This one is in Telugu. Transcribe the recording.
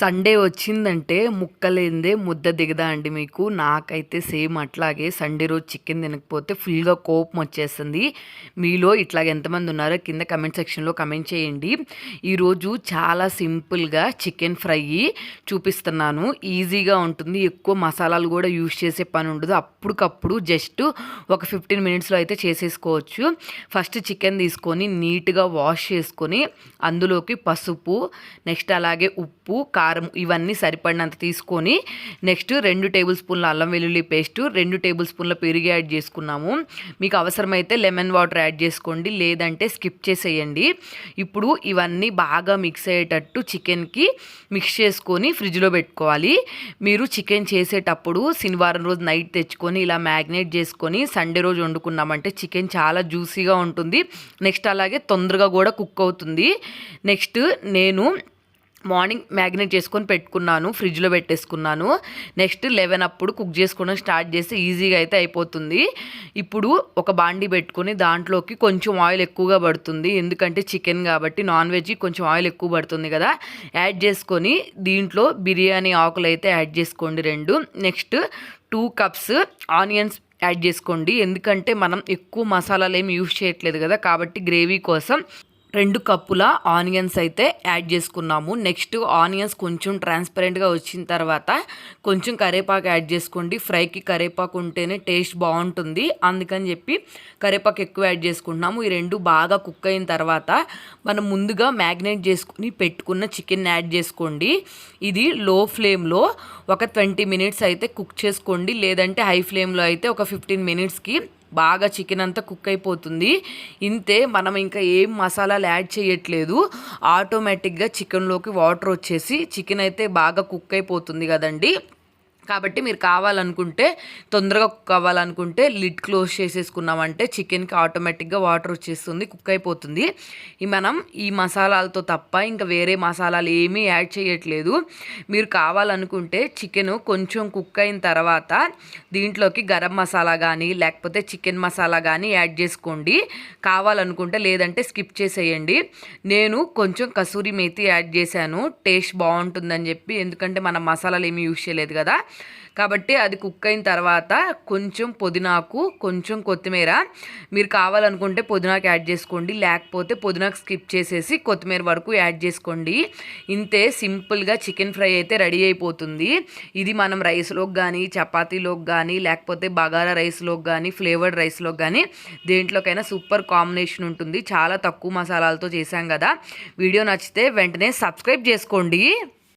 సండే వచ్చిందంటే ముక్కలేందే ముద్ద దిగదా అండి మీకు. నాకైతే సేమ్ అట్లాగే సండే రోజు చికెన్ తినకపోతే ఫుల్గా కోపం వచ్చేస్తుంది. మీలో ఇట్లా ఎంతమంది ఉన్నారో కింద కమెంట్ సెక్షన్లో కమెంట్ చేయండి. ఈరోజు చాలా సింపుల్గా చికెన్ ఫ్రై చూపిస్తున్నాను. ఈజీగా ఉంటుంది. ఎక్కువ మసాలాలు కూడా యూజ్ చేసే పని ఉండదు. అప్పటికప్పుడు జస్ట్ ఒక ఫిఫ్టీన్ మినిట్స్లో అయితే చేసేసుకోవచ్చు. ఫస్ట్ చికెన్ తీసుకొని నీట్గా వాష్ చేసుకొని అందులోకి పసుపు నెక్స్ట్ అలాగే ఉప్పు కారం ఇవన్నీ సరిపడినంత తీసుకొని నెక్స్ట్ రెండు టేబుల్ స్పూన్ల అల్లం వెల్లుల్లి పేస్ట్ రెండు టేబుల్ స్పూన్ల పెరుగు యాడ్ చేసుకున్నాము. మీకు అవసరమైతే లెమన్ వాటర్ యాడ్ చేసుకోండి లేదంటే స్కిప్ చేసేయండి. ఇప్పుడు ఇవన్నీ బాగా మిక్స్ అయ్యేటట్టు చికెన్కి మిక్స్ చేసుకొని ఫ్రిడ్జ్లో పెట్టుకోవాలి. మీరు చికెన్ చేసేటప్పుడు శనివారం రోజు నైట్ తెచ్చుకొని ఇలా మ్యాగ్నేట్ చేసుకొని సండే రోజు వండుకున్నామంటే చికెన్ చాలా జ్యూసీగా ఉంటుంది. నెక్స్ట్ అలాగే తొందరగా కూడా కుక్ అవుతుంది. నెక్స్ట్ నేను మార్నింగ్ మ్యాగ్నేట్ చేసుకొని పెట్టుకున్నాను ఫ్రిడ్జ్లో పెట్టేసుకున్నాను. నెక్స్ట్ లెవెన్ అప్పుడు కుక్ చేసుకోవడం స్టార్ట్ చేస్తే ఈజీగా అయితే అయిపోతుంది. ఇప్పుడు ఒక బాండి పెట్టుకొని దాంట్లోకి కొంచెం ఆయిల్ ఎక్కువగా పడుతుంది. ఎందుకంటే చికెన్ కాబట్టి నాన్ వెజ్ కొంచెం ఆయిల్ ఎక్కువ పడుతుంది కదా. యాడ్ చేసుకొని దీంట్లో బిర్యానీ ఆకులు అయితే యాడ్ చేసుకోండి రెండు. Next two cups onions add చేసుకోండి. ఎందుకంటే మనం ఎక్కువ మసాలాలు ఏమి యూజ్ చేయట్లేదు కదా. కాబట్టి గ్రేవీ కోసం రెండు కప్పుల ఆనియన్స్ అయితే యాడ్ చేసుకున్నాము. నెక్స్ట్ ఆనియన్స్ కొంచెం ట్రాన్స్పరెంట్గా వచ్చిన తర్వాత కొంచెం కరేపాకు యాడ్ చేసుకోండి. ఫ్రైకి కరేపాకు ఉంటేనే టేస్ట్ బాగుంటుంది. అందుకని చెప్పి కరేపాకు ఎక్కువ యాడ్ చేసుకుంటున్నాము. ఈ రెండు బాగా కుక్ అయిన తర్వాత మనం ముందుగా మ్యాగ్నేట్ చేసుకుని పెట్టుకున్న చికెన్ యాడ్ చేసుకోండి. ఇది లో ఫ్లేమ్లో ఒక ట్వంటీ మినిట్స్ అయితే కుక్ చేసుకోండి. లేదంటే హై ఫ్లేమ్లో అయితే ఒక ఫిఫ్టీన్ మినిట్స్కి బాగా చికెన్ అంతా కుక్ అయిపోతుంది. ఇంతే మనం ఇంకా ఏం మసాలాలు యాడ్ చేయట్లేదు. ఆటోమేటిక్గా చికెన్లోకి వాటర్ వచ్చేసి చికెన్ అయితే బాగా కుక్ అయిపోతుంది కదండి. కాబట్టి మీరు కావాలనుకుంటే తొందరగా కుక్ అవ్వాలనుకుంటే లిడ్ క్లోజ్ చేసేసుకున్నామంటే చికెన్కి ఆటోమేటిక్గా వాటర్ వచ్చేస్తుంది కుక్ అయిపోతుంది. ఈ మనం ఈ మసాలాలతో తప్ప ఇంకా వేరే మసాలాలు ఏమీ యాడ్ చేయట్లేదు. మీరు కావాలనుకుంటే చికెన్ కొంచెం కుక్ అయిన తర్వాత దీంట్లోకి గరం మసాలా కానీ లేకపోతే చికెన్ మసాలా కానీ యాడ్ చేసుకోండి. కావాలనుకుంటే లేదంటే స్కిప్ చేసేయండి. నేను కొంచెం కసూరి మేతి యాడ్ చేశాను టేస్ట్ బాగుంటుందని చెప్పి ఎందుకంటే మనం మసాలాలు ఏమీ యూజ్ చేయలేదు కదా. కాబట్టి అది కుక్ అయిన తర్వాత కొంచెం పుదీనాకు కొంచెం కొత్తిమీర. మీరు కావాలనుకుంటే పుదీనాకు యాడ్ చేసుకోండి. లేకపోతే పుదీనాకు స్కిప్ చేసేసి కొత్తిమీర వరకు యాడ్ చేసుకోండి. ఇంతే సింపుల్గా చికెన్ ఫ్రై అయితే రెడీ అయిపోతుంది. ఇది మనం రైస్లోకి కానీ చపాతీలోకి కానీ లేకపోతే బగారా రైస్లోకి కానీ ఫ్లేవర్డ్ రైస్లోకి కానీ దేంట్లోకైనా సూపర్ కాంబినేషన్ ఉంటుంది. చాలా తక్కువ మసాలాలతో చేశాం కదా. వీడియో నచ్చితే వెంటనే సబ్స్క్రైబ్ చేసుకోండి.